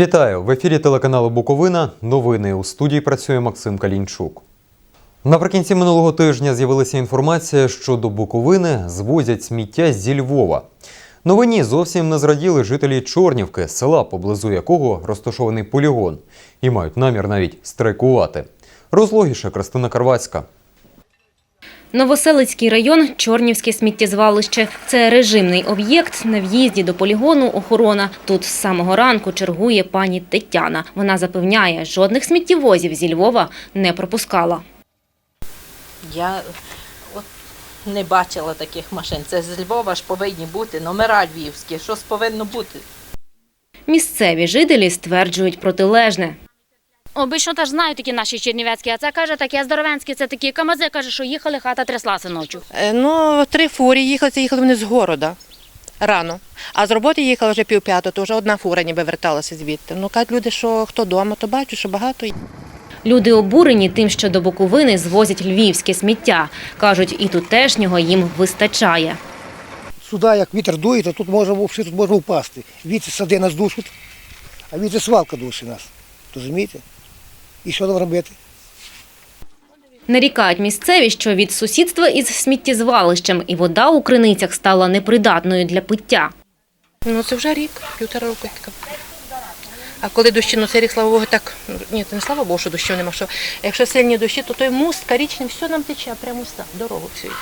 Вітаю в ефірі телеканалу Буковина. Новини у студії працює Максим Калінчук. Наприкінці минулого тижня з'явилася інформація, що до Буковини звозять сміття зі Львова. Новині зовсім не зраділи жителі Чорнівки, села, поблизу якого розташований полігон, і мають намір навіть страйкувати. Розлогіше Кристина Карвацька. Новоселицький район Чорнівське сміттєзвалище. Це режимний об'єкт на в'їзді до полігону охорона. Тут з самого ранку чергує пані Тетяна. Вона запевняє, жодних сміттєвозів зі Львова не пропускала. Я от не бачила таких машин. Це з Львова ж повинні бути, номера львівські, щось повинно бути. Місцеві жителі стверджують протилежне. Обично теж знають такі наші чернівецькі, а це каже таке здоровенське, це такі камази, каже, що їхали, хата тряслася ночі. Е, Ну, три фурі їхали, це їхали вони з города рано. А з роботи їхали вже пів п'ятого, то вже одна фура ніби верталася звідти. Ну, кажуть люди, що хто вдома, то бачу, що багато є. Люди обурені тим, що до Буковини звозять львівське сміття. Кажуть, і тутешнього їм вистачає. Сюди, як вітер дує, то тут може, взагалі, тут може впасти. Вітер сади нас душить, а вітер свалка душить нас. Розумієте? І що нам робити? Нарікають місцеві, що від сусідства із сміттєзвалищем і вода у криницях стала непридатною для пиття. Ну, це вже рік, півтора року. А коли дощі, ну цей рік, слава Богу, так, ну, ні, це не слава Богу, що дощів нема. Що, якщо сильні дощі, то той муст, карічний, все нам тече, прямо все, дорогу всю.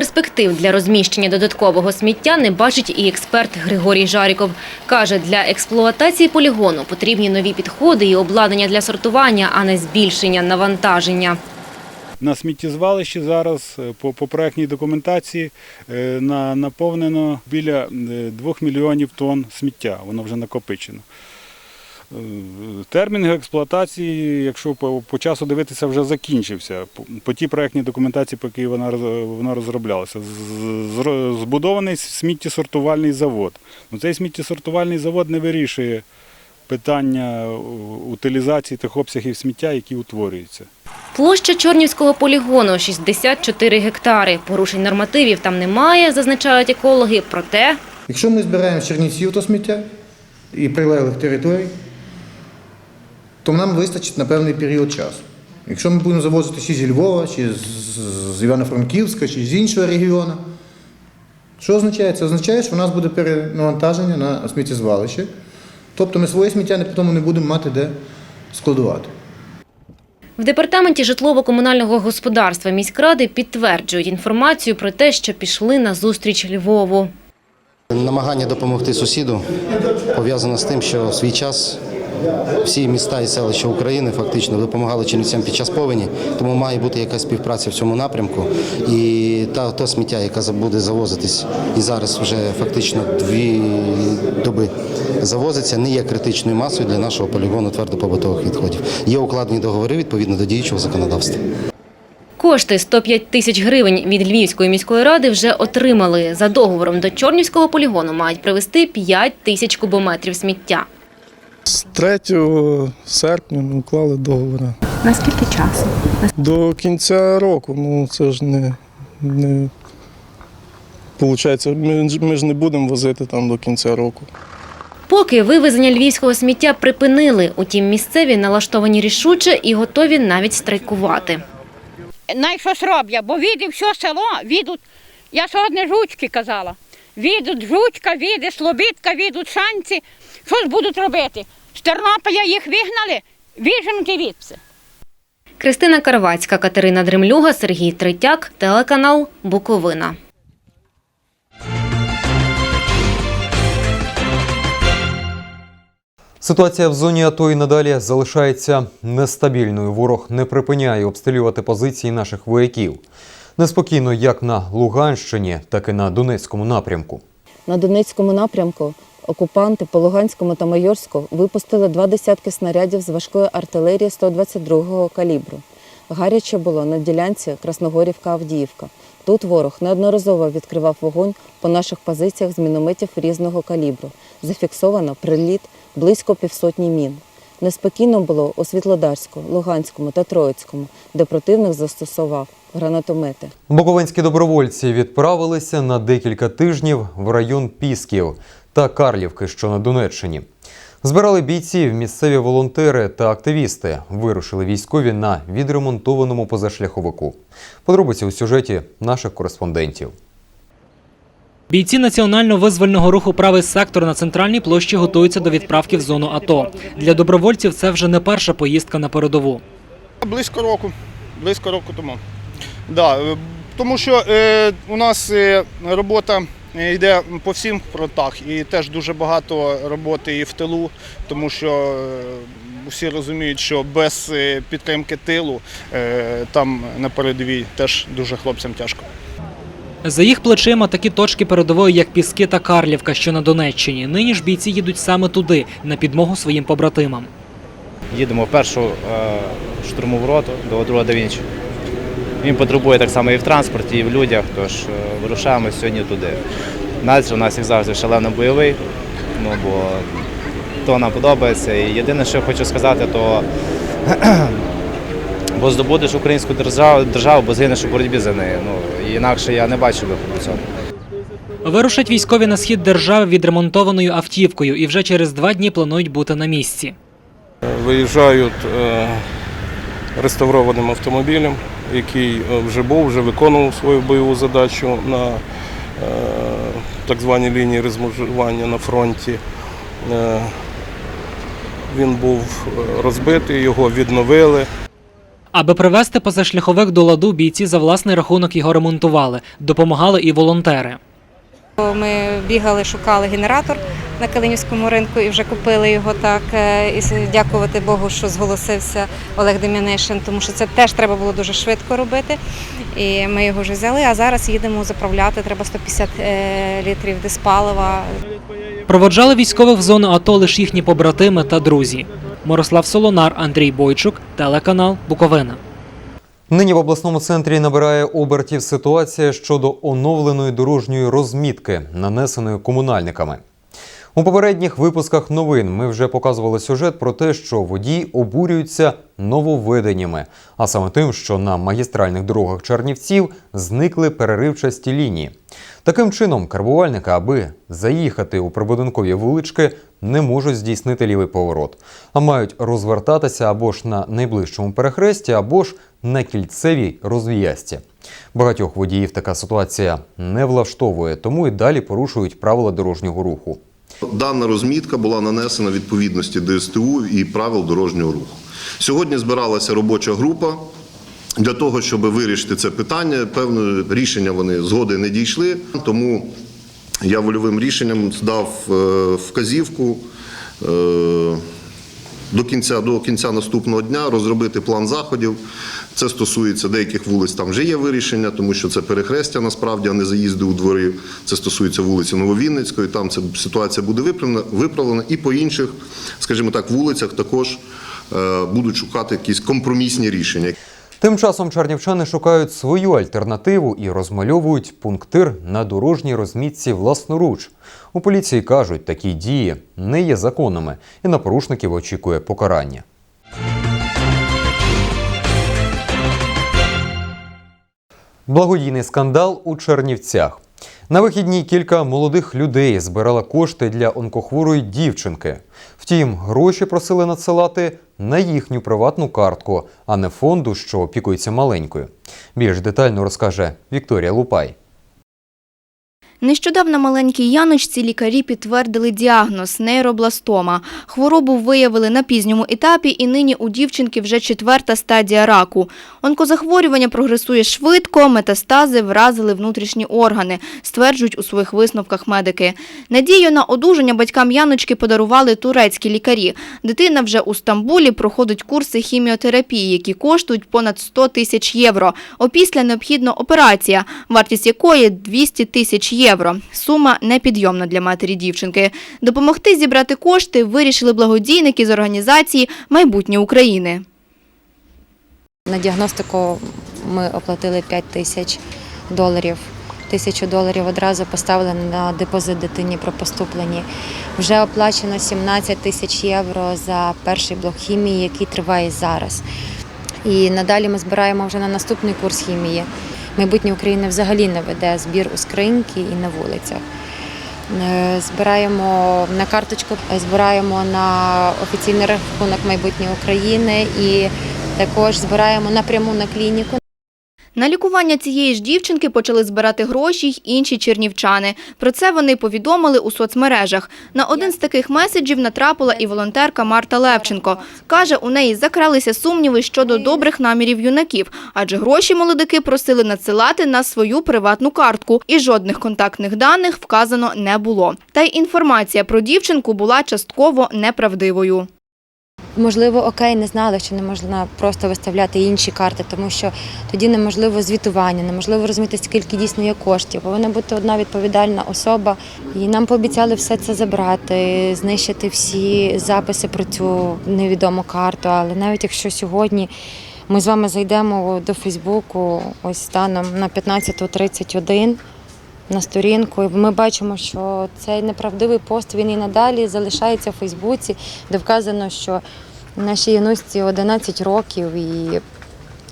Перспектив для розміщення додаткового сміття не бачить і експерт Григорій Жаріков. Каже, для експлуатації полігону потрібні нові підходи і обладнання для сортування, а не збільшення навантаження. На сміттєзвалищі зараз е, по, по проектній документації е, на, наповнено біля 2 мільйонів тонн сміття, воно вже накопичено. Термін експлуатації, якщо по, по часу дивитися, вже закінчився. По, по тій проектній документації, по якій вона, вона розроблялася. З- зро- Збудований сміттєсортувальний завод. Ну, цей сміттєсортувальний завод не вирішує питання утилізації тих обсягів сміття, які утворюються. Площа Чорнівського полігону – 64 гектари. Порушень нормативів там немає, зазначають екологи. Проте Якщо ми збираємо з Чернівців то сміття і прилеглих територій, то нам вистачить на певний період часу. Якщо ми будемо завозити чи зі Львова, чи з- з Івано-Франківська, чи з іншого регіону, що означає? Це означає, що в нас буде перенавантаження на сміттєзвалище. Тобто ми своє сміття не- потім не будемо мати де складувати. в департаменті житлово-комунального господарства міськради підтверджують інформацію про те, що пішли на зустріч Львову. Намагання допомогти сусіду пов'язано з тим, що в свій час всі міста і селища України фактично допомагали Чернівцям під час повені, тому має бути якась співпраця в цьому напрямку. І та то сміття, яке буде завозитись, і зараз вже фактично дві доби завозиться, не є критичною масою для нашого полігону твердопобутових відходів. Є укладені договори відповідно до діючого законодавства. Кошти 105 тисяч гривень від Львівської міської ради вже отримали. За договором до Чорнівського полігону мають привезти 5 тисяч кубометрів сміття. З 3 серпня ми уклали договори. Наскільки часу? До кінця року, ну це ж не. не Получається, ми, ж- ми ж не будемо возити там до кінця року. Поки вивезення львівського сміття припинили, утім місцеві налаштовані рішуче і готові навіть страйкувати. Най щось роблять, бо віде все село, відуть, я сьогодні жучки казала, відуть жучка, віде слобідка, відуть шанці, щось будуть робити. З Тернополя їх вигнали, віженки відси. Кристина Карвацька, Катерина Дремлюга, Сергій Третяк, телеканал Буковина. Ситуація в зоні АТО і надалі залишається нестабільною. Ворог не припиняє обстрілювати позиції наших вояків. Неспокійно як на Луганщині, так і на Донецькому напрямку. На Донецькому напрямку окупанти по Луганському та Майорську випустили два десятки снарядів з важкої артилерії 122-го калібру. Гаряче було на ділянці Красногорівка-Авдіївка. Тут ворог неодноразово відкривав вогонь по наших позиціях з мінометів різного калібру. Зафіксовано приліт близько півсотні мін. Неспокійно було у Світлодарську, Луганському та Троїцькому, де противник застосував гранатомети. Буковинські добровольці відправилися на декілька тижнів в район Пісків та Карлівки, що на Донеччині. Збирали бійців, місцеві волонтери та активісти. Вирушили військові на відремонтованому позашляховику. Подробиці у сюжеті наших кореспондентів. Бійці національно-визвольного руху правий сектор на центральній площі готуються до відправки в зону АТО. Для добровольців це вже не перша поїздка на передову. Близько року. Близько року тому. Да, е, тому що е, у нас е, робота е, йде по всім фронтах і теж дуже багато роботи і в тилу, тому що е, всі розуміють, що без е, підтримки тилу е, там на передовій теж дуже хлопцям тяжко. За їх плечима такі точки передової, як Піски та Карлівка, що на Донеччині. Нині ж бійці їдуть саме туди, на підмогу своїм побратимам. Їдемо в першу е, штурмову роту до друга Вінчі. Він потребує так само і в транспорті, і в людях, тож е, вирушаємо сьогодні туди. Настрій у нас, як завжди, шалено бойовий, ну, бо то нам подобається. І єдине, що я хочу сказати, то бо здобудеш українську державу, державу, бо згинеш у боротьбі за неї. Ну, інакше я не бачу виходу цього. Вирушать військові на схід держави відремонтованою автівкою і вже через два дні планують бути на місці. Виїжджають е, реставрованим автомобілем, який е, вже був, вже виконував свою бойову задачу на е, так званій лінії розмежування на фронті. Е, Він був розбитий, його відновили. Аби привести позашляховик до ладу, бійці за власний рахунок його ремонтували. Допомагали і волонтери. Ми бігали, шукали генератор на Калинівському ринку і вже купили його так. Е, І дякувати Богу, що зголосився Олег Дем'янишин, тому що це теж треба було дуже швидко робити. І ми його вже взяли, а зараз їдемо заправляти. Треба 150 е, літрів диспалива. Проводжали військових в зону АТО лише їхні побратими та друзі. Мирослав Солонар, Андрій Бойчук, телеканал Буковина. Нині в обласному центрі набирає обертів ситуація щодо оновленої дорожньої розмітки, нанесеної комунальниками. У попередніх випусках новин ми вже показували сюжет про те, що водії обурюються нововведеннями, а саме тим, що на магістральних дорогах Чернівців зникли переривчасті лінії. Таким чином, карбувальники, аби заїхати у прибудинкові вулички, не можуть здійснити лівий поворот, а мають розвертатися або ж на найближчому перехресті, або ж на кільцевій розв'язці. Багатьох водіїв така ситуація не влаштовує, тому і далі порушують правила дорожнього руху. Дана розмітка була нанесена відповідності ДСТУ і правил дорожнього руху. Сьогодні збиралася робоча група для того, щоб вирішити це питання. Певне рішення вони згоди не дійшли, тому я вольовим рішенням здав е, вказівку. До кінця, до кінця наступного дня розробити план заходів. Це стосується деяких вулиць, там вже є вирішення, тому що це перехрестя насправді, а не заїзди у двори. Це стосується вулиці Нововінницької, там ця ситуація буде виправлена, виправлена. І по інших, скажімо так, вулицях також е, будуть шукати якісь компромісні рішення. Тим часом чернівчани шукають свою альтернативу і розмальовують пунктир на дорожній розмітці власноруч. У поліції кажуть, такі дії не є законними, і на порушників очікує покарання. Благодійний скандал у Чернівцях. На вихідні кілька молодих людей збирали кошти для онкохворої дівчинки. Втім, гроші просили надсилати на їхню приватну картку, а не фонду, що опікується маленькою. Більш детально розкаже Вікторія Лупай. Нещодавно маленькій Яночці лікарі підтвердили діагноз – нейробластома. Хворобу виявили на пізньому етапі і нині у дівчинки вже четверта стадія раку. Онкозахворювання прогресує швидко, метастази вразили внутрішні органи, стверджують у своїх висновках медики. Надію на одужання батькам Яночки подарували турецькі лікарі. Дитина вже у Стамбулі проходить курси хіміотерапії, які коштують понад 100 тисяч євро. Опісля необхідна операція, вартість якої 200 тисяч євро. Сума непідйомна для матері дівчинки. Допомогти зібрати кошти вирішили благодійники з організації «Майбутнє України». На діагностику ми оплатили 5 тисяч доларів. Тисячу доларів одразу поставили на депозит дитині про поступлені. Вже оплачено 17 тисяч євро за перший блок хімії, який триває зараз. І надалі ми збираємо вже на наступний курс хімії. Майбутнє України взагалі не веде збір у скриньки і на вулицях. Е, Збираємо на карточку, збираємо на офіційний рахунок майбутнє України і також збираємо напряму на клініку. На лікування цієї ж дівчинки почали збирати гроші й інші чернівчани. Про це вони повідомили у соцмережах. На один з таких меседжів натрапила і волонтерка Марта Левченко. Каже, у неї закралися сумніви щодо добрих намірів юнаків, адже гроші молодики просили надсилати на свою приватну картку, і жодних контактних даних вказано не було. Та й інформація про дівчинку була частково неправдивою. Можливо, окей, не знали, що не можна просто виставляти інші карти, тому що тоді неможливо звітування, неможливо розуміти, скільки дійсно є коштів. Повинна бути одна відповідальна особа. І нам пообіцяли все це забрати, знищити всі записи про цю невідому карту. Але навіть якщо сьогодні ми з вами зайдемо до Фейсбуку, ось станом на 15.31, на сторінку, і ми бачимо, що цей неправдивий пост він і надалі залишається в Фейсбуці, де вказано, що нашій Янусці 11 років і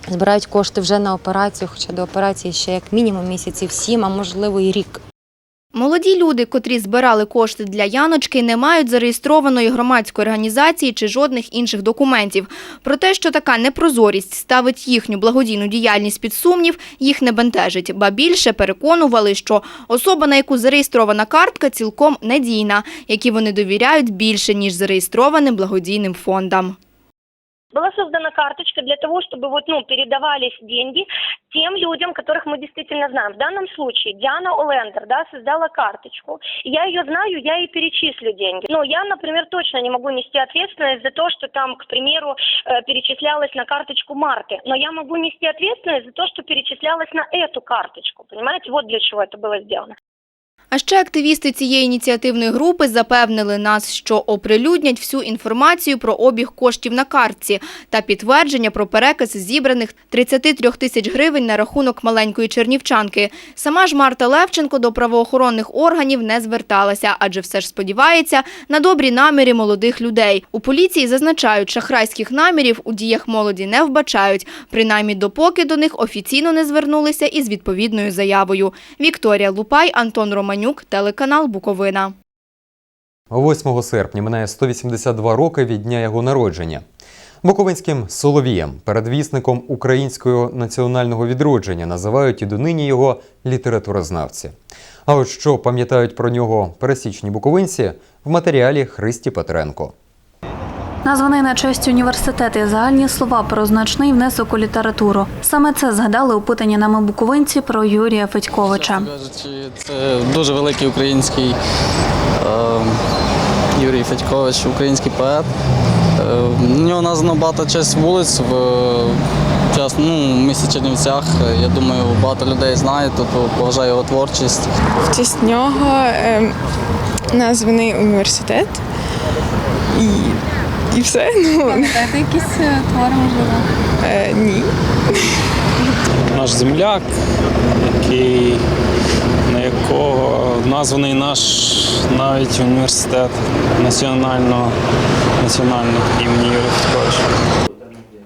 збирають кошти вже на операцію, хоча до операції ще як мінімум місяців сім, а можливо і рік. Молоді люди, котрі збирали кошти для Яночки, не мають зареєстрованої громадської організації чи жодних інших документів. Про те, що така непрозорість ставить їхню благодійну діяльність під сумнів, їх не бентежить. Ба більше переконували, що особа, на яку зареєстрована картка, цілком надійна, які вони довіряють більше, ніж зареєстрованим благодійним фондам. Была создана карточка для того, чтобы вот, ну, передавались деньги тем людям, которых мы действительно знаем. В данном случае Диана Олендер да, создала карточку. Я ее знаю, я ей перечислю деньги. Но я, например, точно не могу нести ответственность за то, что там, к примеру, э, перечислялось на карточку Марты. Но я могу нести ответственность за то, что перечислялось на эту карточку. Понимаете, вот для чего это было сделано. А ще активісти цієї ініціативної групи запевнили нас, що оприлюднять всю інформацію про обіг коштів на картці та підтвердження про переказ зібраних 33 тисяч гривень на рахунок маленької чернівчанки. Сама ж Марта Левченко до правоохоронних органів не зверталася, адже все ж сподівається на добрі наміри молодих людей. У поліції зазначають, шахрайських намірів у діях молоді не вбачають, принаймні допоки до них офіційно не звернулися із відповідною заявою. Вікторія Лупай, Антон Романюк, телеканал Буковина. 8 серпня минає 182 роки від дня його народження. Буковинським соловієм, передвісником українського національного відродження, називають і донині його літературознавці. А от що пам'ятають про нього пересічні буковинці в матеріалі Христі Петренко. Названий на честь університет і загальні слова про значний внесок у літературу. Саме це згадали опитані нами буковинці про Юрія Федьковича. це дуже великий український е, Юрій Федькович, український поет. Е, у нього названо багато честь вулиць в час, ну, в місті Чернівцях. Я думаю, багато людей знає, тобто поважаю його творчість. В честь нього е, названий університет. І, і все. Ну, Пам'ятаєте якісь твори, можливо? е, ні. наш земляк, який, на якого названий наш навіть університет національного, національного імені Юрія Федьковича.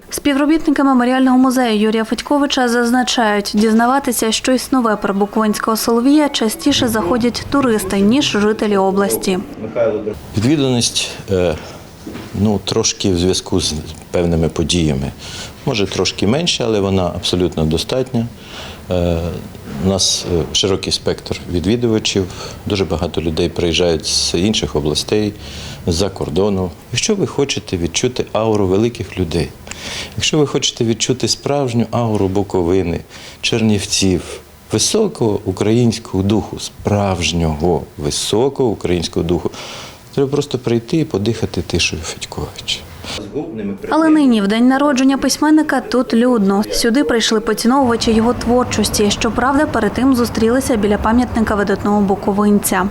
Співробітники меморіального музею Юрія Федьковича зазначають, дізнаватися щось нове про Буковинського Соловія частіше заходять туристи, ніж жителі області. Відвіданість е, ну, трошки в зв'язку з певними подіями. Може трошки менше, але вона абсолютно достатня. Е, У нас е, широкий спектр відвідувачів, дуже багато людей приїжджають з інших областей, з-за кордону. Якщо ви хочете відчути ауру великих людей, якщо ви хочете відчути справжню ауру Буковини, Чернівців, високого українського духу, справжнього високого українського духу, треба просто прийти і подихати тишою Федьковича. Але нині, в день народження письменника, тут людно. Сюди прийшли поціновувачі його творчості. Щоправда, перед тим зустрілися біля пам'ятника видатного буковинця.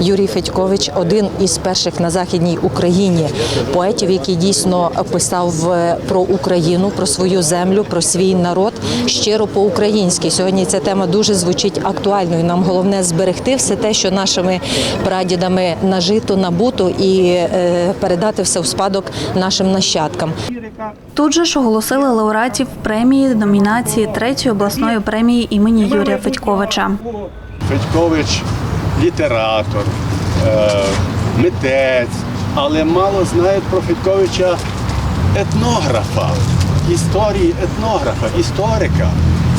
Юрій Федькович один із перших на західній Україні поетів, який дійсно писав е, про Україну, про свою землю, про свій народ щиро по-українськи. Сьогодні ця тема дуже звучить актуальною. Нам головне зберегти все те, що нашими прадідами нажито, набуто, і е, передати все в спадок нашим нащадкам. Тут же ж оголосили лауреатів премії номінації третьої обласної премії імені Юрія Федьковича. Федькович літератор, е, митець, але мало знають про Федьковича етнографа, історії етнографа, історика.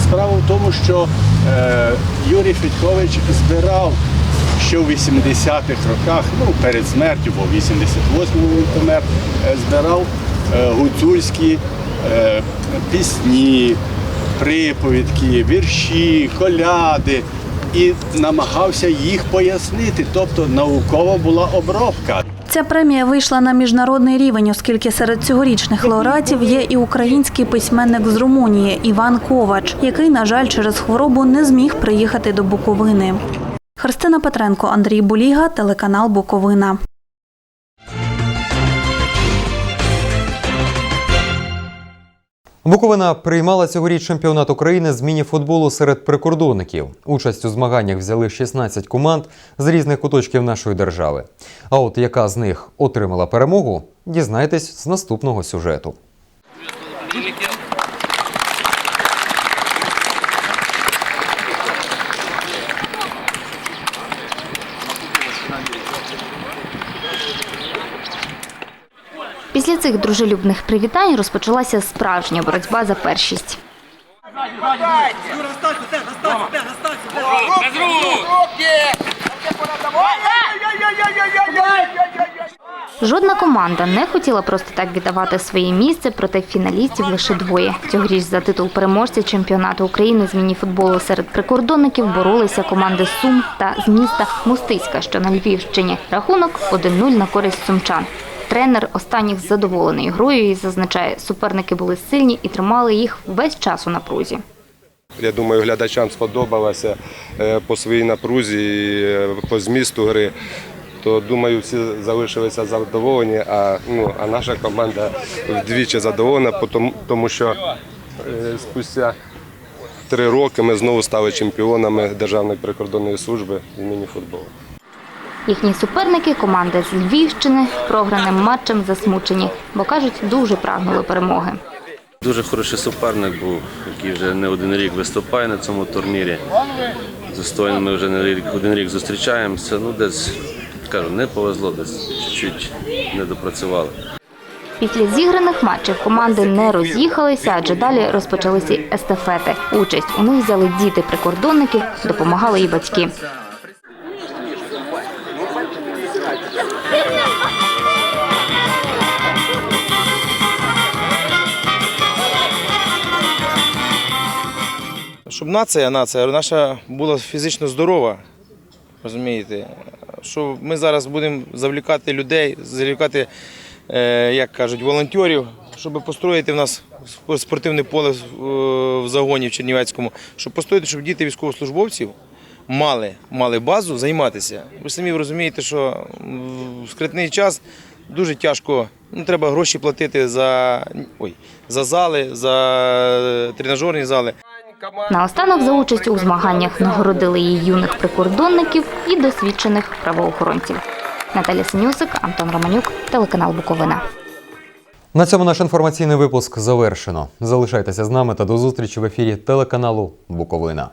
Справа в тому, що е, Юрій Федькович збирав ще в 80-х роках, ну перед смертю, бо в 88-му він помер, е, збирав гуцульські пісні, приповідки, вірші, коляди і намагався їх пояснити. Тобто наукова була обробка. Ця премія вийшла на міжнародний рівень, оскільки серед цьогорічних лауреатів є і український письменник з Румунії Іван Ковач, який, на жаль, через хворобу не зміг приїхати до Буковини. Христина Петренко, Андрій Буліга, телеканал Буковина. Буковина приймала цьогоріч чемпіонат України з міні-футболу серед прикордонників. Участь у змаганнях взяли 16 команд з різних куточків нашої держави. А от яка з них отримала перемогу, дізнайтесь з наступного сюжету. Після цих дружелюбних привітань розпочалася справжня боротьба за першість. Жодна команда не хотіла просто так віддавати своє місце, проте фіналістів лише двоє. Цьогоріч за титул переможця чемпіонату України з мініфутболу серед прикордонників боролися команди Сум та з міста Мостиська, що на Львівщині. Рахунок 1-0 на користь сумчан. Тренер останніх задоволений грою і зазначає, суперники були сильні і тримали їх весь час у напрузі. Я думаю, глядачам сподобалося е, по своїй напрузі, е, по змісту гри. То думаю, всі залишилися задоволені, а, ну, а наша команда вдвічі задоволена, тому, що е, спустя три роки ми знову стали чемпіонами Державної прикордонної служби з міні-футболу. Їхні суперники команди з Львівщини програним матчем засмучені, бо кажуть, дуже прагнули перемоги. Дуже хороший суперник був, який вже не один рік виступає на цьому турнірі. Достойно ми вже не один рік зустрічаємося. Ну, десь кажу, не повезло, десь чуть-чуть не допрацювали. Після зіграних матчів команди не роз'їхалися, адже далі розпочалися естафети. Участь у них взяли діти прикордонників, допомагали і батьки. Щоб нація, нація наша була фізично здорова. Розумієте, що ми зараз будемо завлікати людей, завлікати, е, як кажуть, волонтерів, щоб построїти в нас спортивне поле в- в загоні в Чернівецькому, щоб построїти, щоб діти військовослужбовців мали, мали базу займатися. Ви самі розумієте, що в скритний час дуже тяжко. Ну, треба гроші платити за, ой, за зали, за тренажерні зали. Наостанок за участь у змаганнях нагородили її юних прикордонників і досвідчених правоохоронців. Наталя Синюсик, Антон Романюк, телеканал Буковина. На цьому наш інформаційний випуск завершено. Залишайтеся з нами та до зустрічі в ефірі телеканалу Буковина.